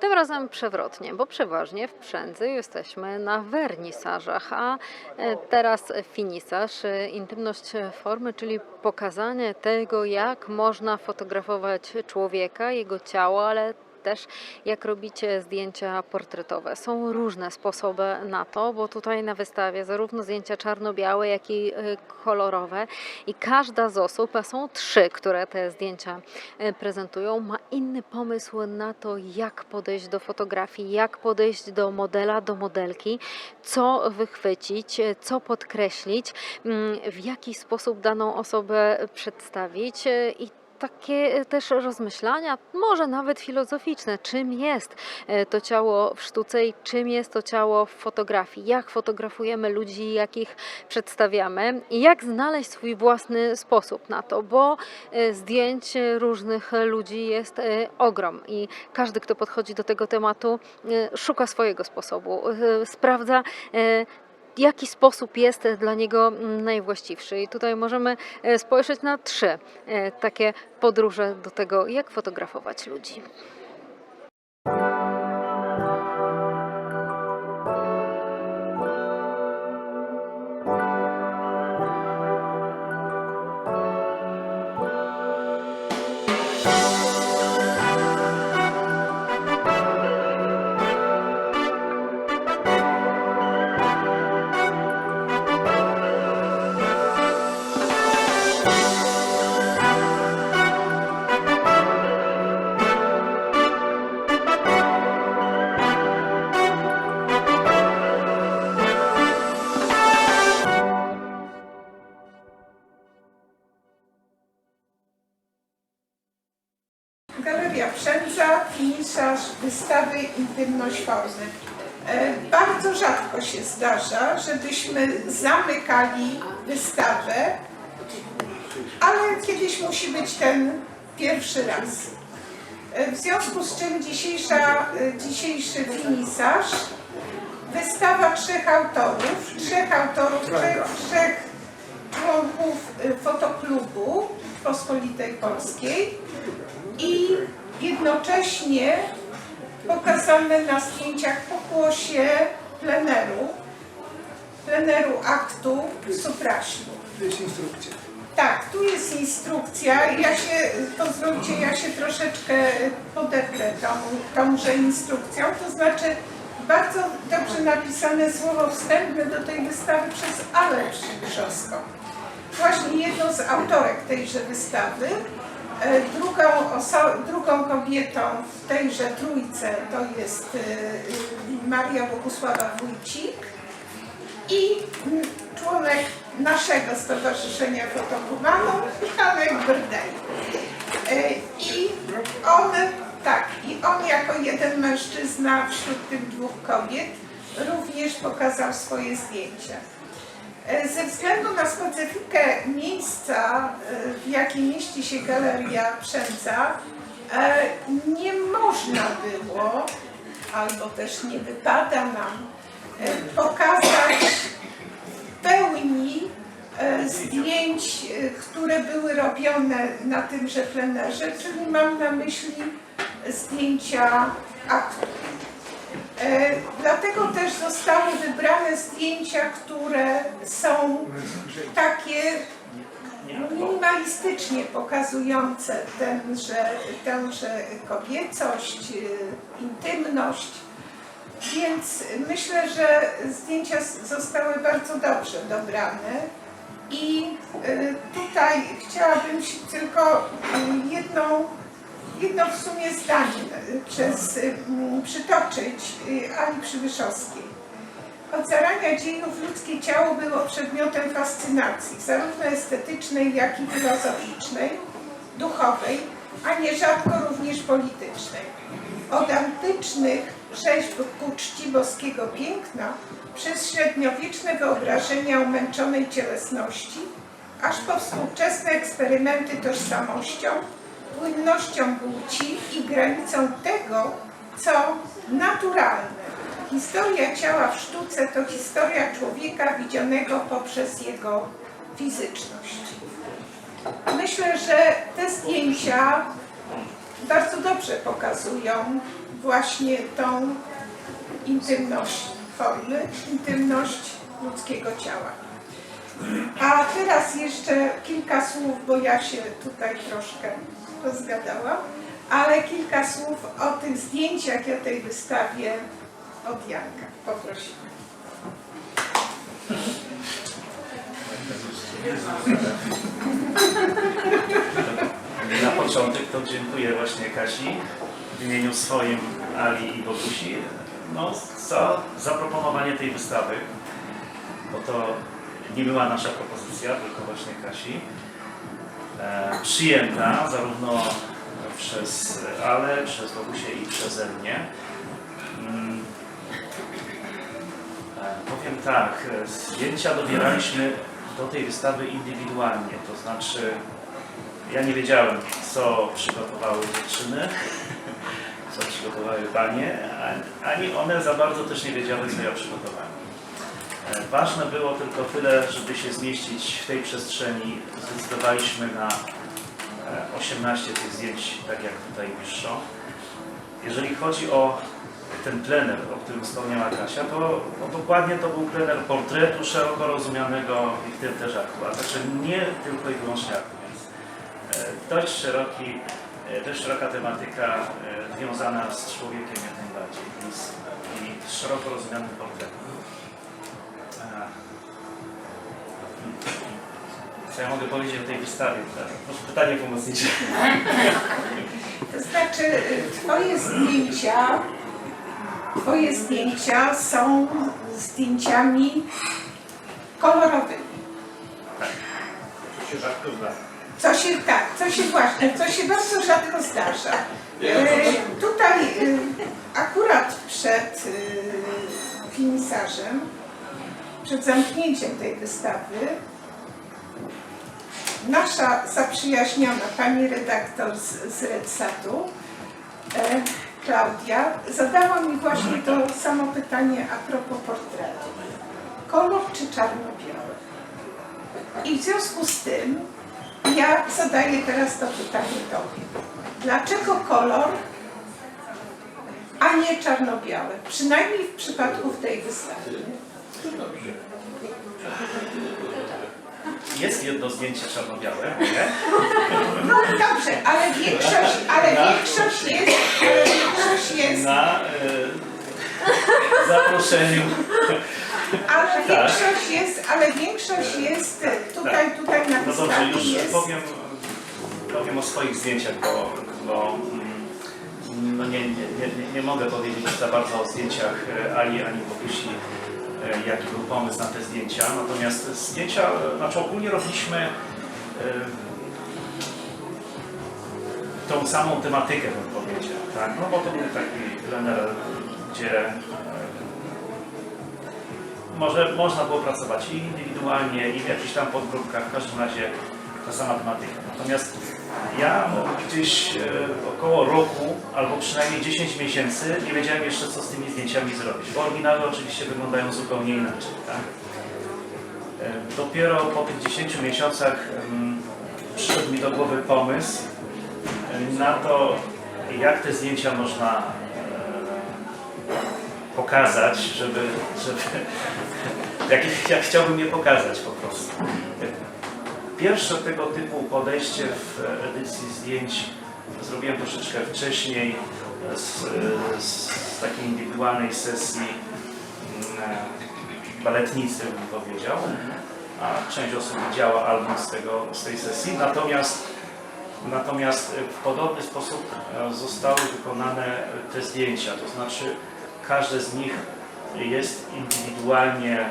Tym razem przewrotnie, bo przeważnie w Przędzy jesteśmy na wernisażach, a e, teraz finisaż, e, intymność formy, czyli pokazanie tego, jak można fotografować człowieka, jego ciało, ale też jak robicie zdjęcia portretowe. Są różne sposoby na to, bo tutaj na wystawie zarówno zdjęcia czarno-białe, jak i e, kolorowe i każda z osób, a są trzy, które te zdjęcia e, prezentują, ma inny pomysł na to, jak podejść do fotografii, jak podejść do modela, do modelki, co wychwycić, e, co podkreślić, mm, w jaki sposób daną osobę przedstawić i takie też rozmyślania, może nawet filozoficzne, czym jest e, to ciało w sztuce i czym jest to ciało w fotografii, jak fotografujemy ludzi, jakich przedstawiamy? I jak znaleźć swój własny sposób na to, bo e, zdjęć różnych ludzi jest e, ogrom i każdy, kto podchodzi do tego tematu, e, szuka swojego sposobu, e, sprawdza, e, jaki sposób jest dla niego mm, najwłaściwszy. I tutaj możemy e, spojrzeć na trzy e, takie podróże do tego, jak fotografować ludzi. Galeria Przędza, finisarz wystawy Intymność Formy. E, Bardzo rzadko się zdarza, żebyśmy zamykali wystawę, ale kiedyś musi być ten pierwszy raz. E, W związku z czym dzisiejsza, e, dzisiejszy finisarz, wystawa trzech autorów, trzech autorów, trzech, trzech członków e, fotoklubu Pospolitej Polskiej i jednocześnie pokazane na zdjęciach pokłosie pleneru, pleneru aktu Supraślu. To jest instrukcja. Tak, tu jest instrukcja. Ja się, pozwólcie, ja się troszeczkę podeprę tą, tąże instrukcją. To znaczy bardzo dobrze napisane słowo wstępne do tej wystawy przez Alę Przybyszowską. Właśnie jedną z autorek tejże wystawy. E, Drugą, drugą kobietą w tejże trójce to jest e, e, Maria Bogusława Wójcik i członek naszego Stowarzyszenia Fotokumanów, Michałek Brdej. I on, tak, i on jako jeden mężczyzna wśród tych dwóch kobiet również pokazał swoje zdjęcia. E, Ze względu na specyfikę miejsca, e, w jakim mieści się Galeria Przędza, e, nie można było, albo też nie wypada nam, pokazać w pełni zdjęć, które były robione na tymże plenerze, czyli mam na myśli zdjęcia aktu. E, Dlatego też zostały wybrane zdjęcia, które są takie minimalistycznie pokazujące tenże, tęże kobiecość, e, intymność. Więc myślę, że zdjęcia zostały bardzo dobrze dobrane. I e, tutaj chciałabym się tylko e, jedną jedno w sumie e, przez, m, przytoczyć e, Ali Przybyszowskiej. Od zarania dziejów ludzkie ciało było przedmiotem fascynacji, zarówno estetycznej, jak i filozoficznej, duchowej, a nierzadko również politycznej. Od antycznych rzeźb ku czci boskiego piękna, przez średniowieczne wyobrażenia o męczonej cielesności, aż po współczesne eksperymenty tożsamością, płynnością płci i granicą tego, co naturalne, historia ciała w sztuce to historia człowieka widzianego poprzez jego fizyczność. Myślę, że te zdjęcia bardzo dobrze pokazują właśnie tą intymność formy, intymność ludzkiego ciała. A teraz jeszcze kilka słów, bo ja się tutaj troszkę rozgadałam, ale kilka słów o tych zdjęciach i o tej wystawie od Janka. Poprosimy. Na początek to dziękuję właśnie Kasi w imieniu swoim, Ali i Bogusi no, za zaproponowanie tej wystawy, bo to nie była nasza propozycja, tylko właśnie Kasi. E, przyjęta zarówno przez Ale, przez Bogusię i przeze mnie. Mm, e, powiem tak, e, zdjęcia dobieraliśmy do tej wystawy indywidualnie, to znaczy ja nie wiedziałem, co przygotowały dziewczyny, co przygotowały panie, ani one za bardzo też nie wiedziały, co ja przygotowałem. E, Ważne było tylko tyle, żeby się zmieścić w tej przestrzeni. Zdecydowaliśmy na e, 18 tych zdjęć, tak jak tutaj piszą. Jeżeli chodzi o ten plener, o którym wspomniała Kasia, to no dokładnie to był plener portretu szeroko rozumianego i w też aktu, a także nie tylko i wyłącznie aktu, więc e, dość szeroki, e, dość szeroka tematyka e, związana z człowiekiem jak najbardziej i z, i szeroko rozumianym portretem. Co ja mogę powiedzieć o tej wystawie? Proszę pytanie pomocnicze. To znaczy, Twoje zdjęcia, Twoje zdjęcia są zdjęciami kolorowymi. To się rzadko zdarza. Co się tak, co się właśnie, co się bardzo rzadko zdarza. E, tutaj e, akurat przed e, finisarzem, przed zamknięciem tej wystawy, nasza zaprzyjaźniona pani redaktor z, z Redsatu, e, Klaudia, zadała mi właśnie to samo pytanie a propos portretu. Kolor czy czarno-biały? I w związku z tym ja zadaję teraz to pytanie Tobie. Dlaczego kolor, a nie czarno-białe? Przynajmniej w przypadku tej wystawy. Jest jedno zdjęcie czarno-białe, nie? No dobrze, ale większość, ale większość jest, ale większość jest, Na e, zaproszeniu. ale większość jest, ale większość jest tutaj, tutaj na No dobrze, wystawie już jest. powiem, powiem o swoich zdjęciach, bo, bo mm, no nie, nie, nie, nie mogę powiedzieć za bardzo o zdjęciach e, Ali ani Bogusi, jaki był pomysł na te zdjęcia. Natomiast zdjęcia, e, znaczy ogólnie robiliśmy e, tą samą tematykę, bym powiedział. Tak? No bo to był taki plener, gdzie e, może, można było pracować i indywidualnie, i w jakichś tam podgrupkach, w każdym razie ta sama tematyka. Natomiast ja gdzieś e, około roku, albo przynajmniej 10 miesięcy nie wiedziałem jeszcze, co z tymi zdjęciami zrobić, bo oryginały oczywiście wyglądają zupełnie inaczej. Tak? E, dopiero po tych 10 miesiącach przyszedł mi do głowy pomysł na to, jak te zdjęcia można e, pokazać, żeby, żeby jak, jak chciałbym je pokazać po prostu. Pierwsze tego typu podejście w edycji zdjęć zrobiłem troszeczkę wcześniej z, z takiej indywidualnej sesji mm, baletnicy, bym powiedział, a część osób widziała album z, tego, z tej sesji. Natomiast, natomiast w podobny sposób e, zostały wykonane te zdjęcia, to znaczy każde z nich jest indywidualnie e,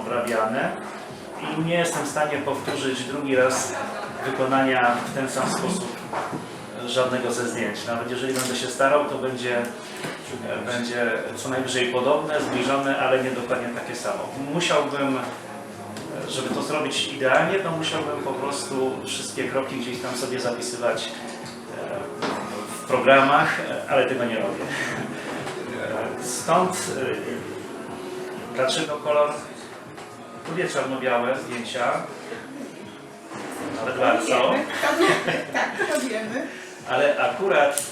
obrabiane i nie jestem w stanie powtórzyć drugi raz wykonania w ten sam sposób żadnego ze zdjęć. Nawet jeżeli będę się starał, to będzie, e, będzie co najwyżej podobne, zbliżone, ale nie dokładnie takie samo. Musiałbym, e, żeby to zrobić idealnie, to musiałbym po prostu wszystkie kroki gdzieś tam sobie zapisywać e, w programach, e, ale tego nie robię. E, Stąd dlaczego kolor lubię czarno-białe zdjęcia, ale bardzo. To wiemy, tak, to wiemy. Ale akurat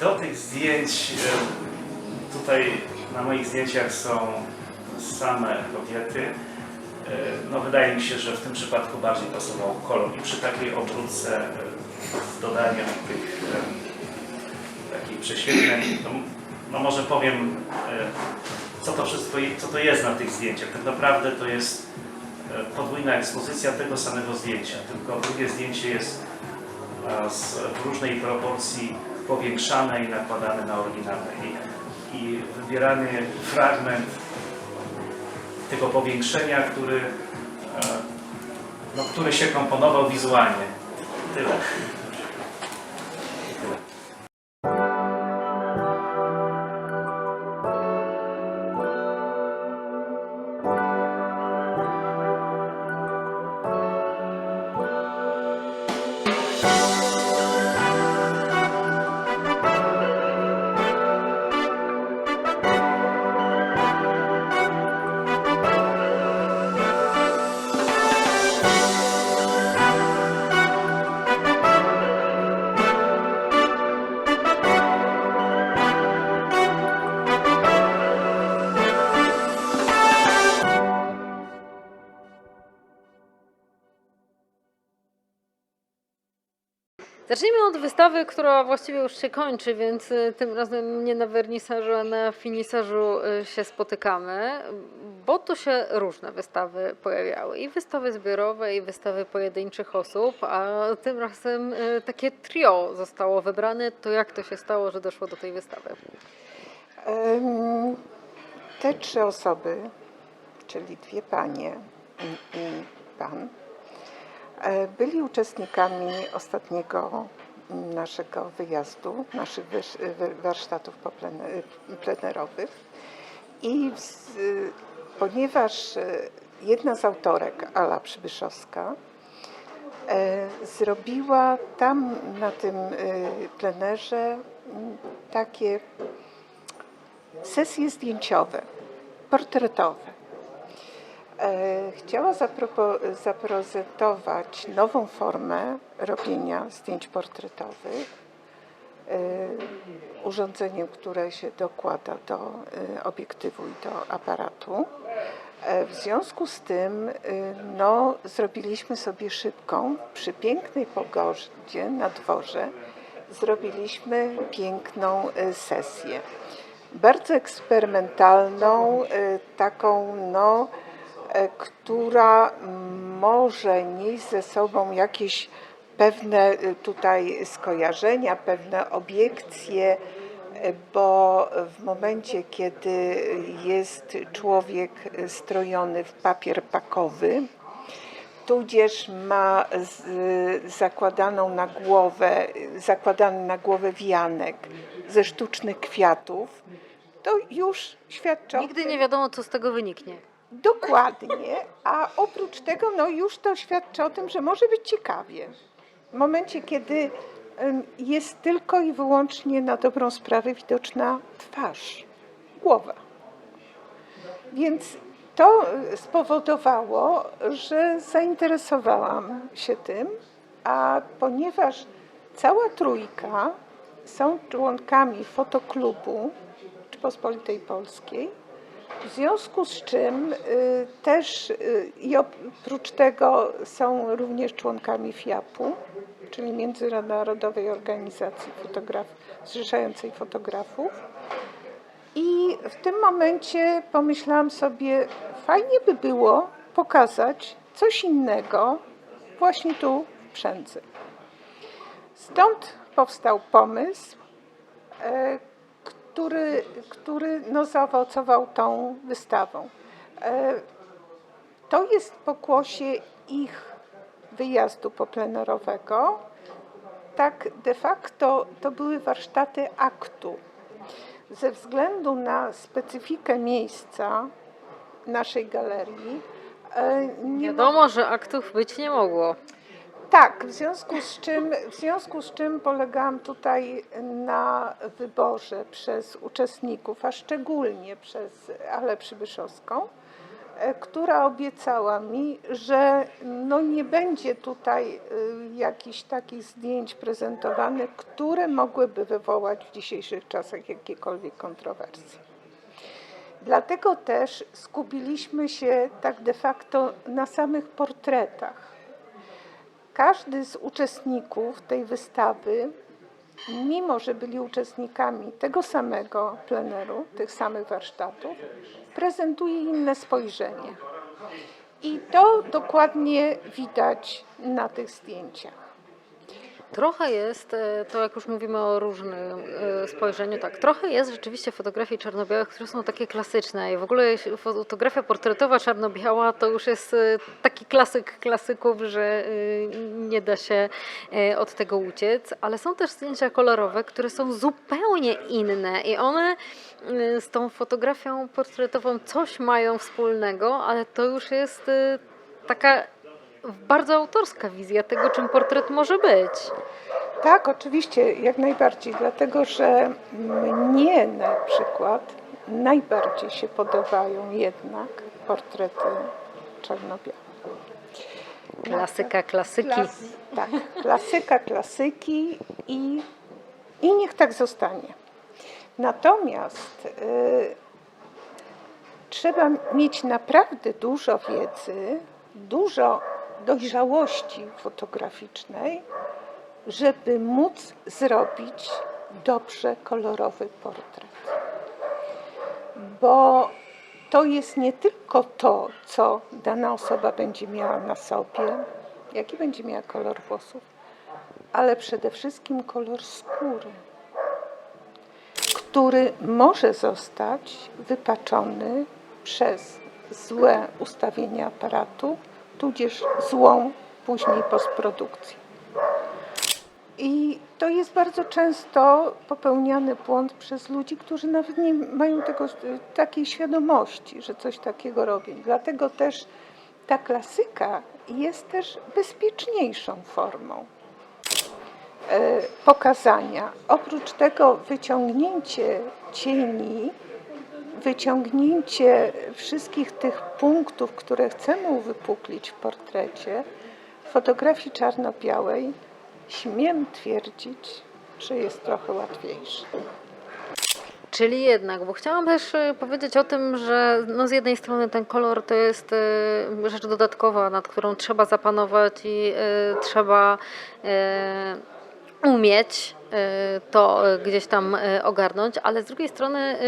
do tych zdjęć, e, tutaj na moich zdjęciach są same kobiety. E, No wydaje mi się, że w tym przypadku bardziej pasował kolor i przy takiej obróbce e, z dodaniem tych e, takich prześwietleń, no, no może powiem e, co to wszystko, co to jest na tych zdjęciach. Tak naprawdę to jest e, podwójna ekspozycja tego samego zdjęcia, tylko drugie zdjęcie jest a z, w różnej proporcji powiększane i nakładane na oryginalne. I, i wybierany fragment tego powiększenia, który, e, no, który się komponował wizualnie. Tyle. Zacznijmy od wystawy, która właściwie już się kończy, więc y, tym razem nie na wernisażu, a na finisażu y, się spotykamy, bo tu się różne wystawy pojawiały. I wystawy zbiorowe, i wystawy pojedynczych osób, a tym razem y, takie trio zostało wybrane. To jak to się stało, że doszło do tej wystawy? Te trzy osoby, czyli dwie panie i, pan, byli uczestnikami ostatniego naszego wyjazdu, naszych wy- warsztatów poplene- plenerowych. I z, ponieważ e, jedna z autorek, Ala Przybyszowska, e, zrobiła tam na tym e, plenerze m, takie sesje zdjęciowe, portretowe. E, Chciała zaprezentować nową formę robienia zdjęć portretowych e, urządzeniem, które się dokłada do e, obiektywu i do aparatu. W związku z tym no, zrobiliśmy sobie szybką, przy pięknej pogodzie na dworze, zrobiliśmy piękną sesję bardzo eksperymentalną, taką, no, która może nieść ze sobą jakieś pewne y, tutaj skojarzenia, pewne obiekcje, y, bo w momencie, kiedy jest człowiek strojony w papier pakowy, tudzież ma zakładaną na głowę, zakładany na głowę wianek ze sztucznych kwiatów, to już świadczy Nigdy nie wiadomo, co z tego wyniknie. Dokładnie, a oprócz tego, no już to świadczy o tym, że może być ciekawie. W momencie, kiedy jest tylko i wyłącznie na dobrą sprawę widoczna twarz, głowa. Więc to e, spowodowało, że zainteresowałam się tym, a ponieważ cała trójka są członkami fotoklubu Rzeczypospolitej Polskiej, w związku z czym y, też y, i oprócz tego są również członkami FIAP-u, czyli Międzynarodowej Organizacji Fotograf, zrzeszającej fotografów. I w tym momencie pomyślałam sobie, fajnie by było pokazać coś innego właśnie tu w Przędzy. Stąd powstał pomysł, e, który, który no, zaowocował tą wystawą. E, To jest pokłosie ich wyjazdu poplenerowego. Tak de facto to były warsztaty aktu. Ze względu na specyfikę miejsca naszej galerii e, nie Wiadomo, że aktów być nie mogło. Tak, w związku z czym, w związku z czym polegałam tutaj na wyborze przez uczestników, a szczególnie przez Ale Przybyszowską, e, która obiecała mi, że no nie będzie tutaj y, jakichś takich zdjęć prezentowanych, które mogłyby wywołać w dzisiejszych czasach jakiekolwiek kontrowersje. Dlatego też skupiliśmy się tak de facto na samych portretach. Każdy z uczestników tej wystawy, mimo że byli uczestnikami tego samego pleneru, tych samych warsztatów, prezentuje inne spojrzenie. I to dokładnie widać na tych zdjęciach. Trochę jest, e, to jak już mówimy o różnym e, spojrzeniu, tak, trochę jest rzeczywiście fotografii czarno-białych, które są takie klasyczne i w ogóle fotografia portretowa czarno-biała to już jest e, taki klasyk klasyków, że nie da się od tego uciec, ale są też zdjęcia kolorowe, które są zupełnie inne i one z tą fotografią portretową coś mają wspólnego, ale to już jest taka bardzo autorska wizja tego, czym portret może być. Tak, oczywiście, jak najbardziej, dlatego że mnie na przykład najbardziej się podobają jednak portrety czarno-białe. Klasyka klasyki. Klas, tak, klasyka klasyki i, i niech tak zostanie. Natomiast y, trzeba mieć naprawdę dużo wiedzy, dużo dojrzałości fotograficznej, żeby móc zrobić dobrze kolorowy portret. Bo to jest nie tylko to, co dana osoba będzie miała na sobie, jaki będzie miała kolor włosów, ale przede wszystkim kolor skóry, który może zostać wypaczony przez złe ustawienie aparatu, tudzież złą później postprodukcję. I to jest bardzo często popełniany błąd przez ludzi, którzy nawet nie mają tego, takiej świadomości, że coś takiego robią. Dlatego też ta klasyka jest też bezpieczniejszą formą e, pokazania. Oprócz tego wyciągnięcie cieni, wyciągnięcie wszystkich tych punktów, które chcemy uwypuklić w portrecie, w fotografii czarno-białej, śmiem twierdzić, że jest trochę łatwiejsze. Czyli jednak, bo chciałam też e, powiedzieć o tym, że no z jednej strony ten kolor to jest e, rzecz dodatkowa, nad którą trzeba zapanować i e, trzeba umieć to gdzieś tam ogarnąć, ale z drugiej strony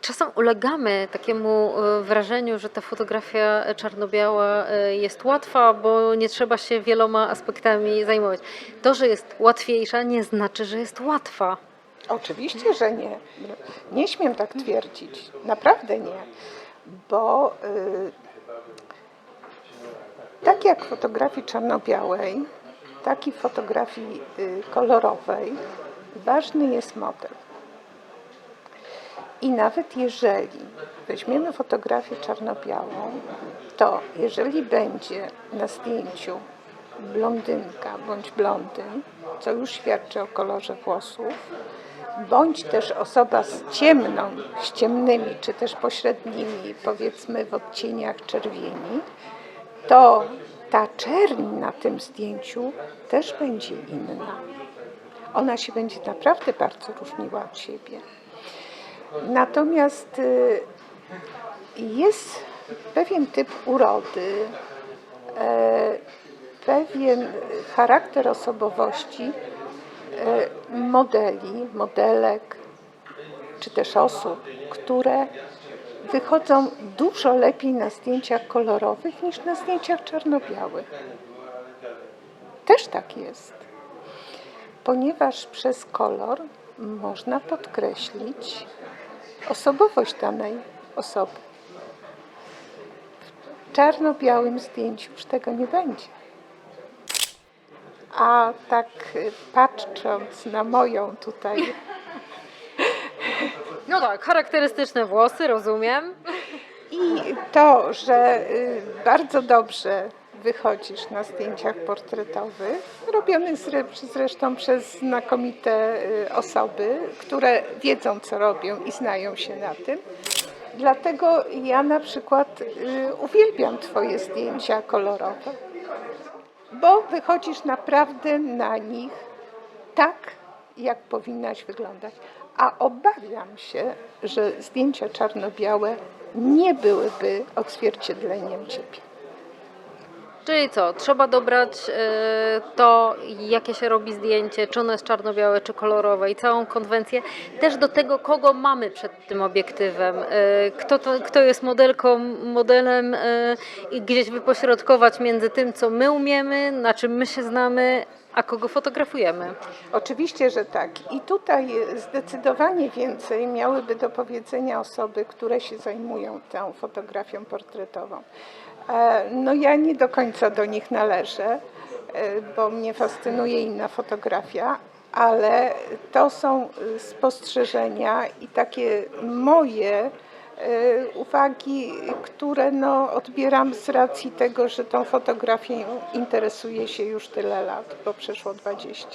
czasem ulegamy takiemu e, wrażeniu, że ta fotografia czarno-biała e, jest łatwa, bo nie trzeba się wieloma aspektami zajmować. To, że jest łatwiejsza, nie znaczy, że jest łatwa. Oczywiście, że nie. Nie śmiem tak twierdzić. Naprawdę nie. Bo y, tak jak fotografii czarno-białej, tak i fotografii kolorowej ważny jest model. I nawet jeżeli weźmiemy fotografię czarno-białą, to jeżeli będzie na zdjęciu blondynka bądź blondyn, co już świadczy o kolorze włosów, bądź też osoba z ciemną, z ciemnymi, czy też pośrednimi, powiedzmy w odcieniach czerwieni, to ta czerń na tym zdjęciu też będzie inna. Ona się będzie naprawdę bardzo różniła od siebie. Natomiast y, jest pewien typ urody, e, pewien charakter osobowości e, modeli, modelek, czy też osób, które wychodzą dużo lepiej na zdjęciach kolorowych niż na zdjęciach czarno-białych. Też tak jest, ponieważ przez kolor można podkreślić osobowość danej osoby. W czarno-białym zdjęciu już tego nie będzie. A tak y, patrząc na moją tutaj No tak, charakterystyczne włosy, rozumiem. i to, że y, bardzo dobrze wychodzisz na zdjęciach portretowych, robionych zre- zresztą przez znakomite y, osoby, które wiedzą, co robią i znają się na tym. Dlatego ja na przykład y, uwielbiam Twoje zdjęcia kolorowe, bo wychodzisz naprawdę na nich tak, jak powinnaś wyglądać. A obawiam się, że zdjęcia czarno-białe nie byłyby odzwierciedleniem ciebie. Czyli co, trzeba dobrać e, to, jakie się robi zdjęcie, czy ono jest czarno-białe, czy kolorowe i całą konwencję też do tego, kogo mamy przed tym obiektywem, e, kto, to, kto jest modelką, modelem e, i gdzieś wypośrodkować między tym, co my umiemy, na czym my się znamy, a kogo fotografujemy. Oczywiście, że tak. I tutaj zdecydowanie więcej miałyby do powiedzenia osoby, które się zajmują tą fotografią portretową. E, No ja nie do końca do nich należę, e, bo mnie fascynuje inna fotografia, ale to są spostrzeżenia i takie moje e, uwagi, które no, odbieram z racji tego, że tą fotografią interesuję się już tyle lat, bo przeszło 20.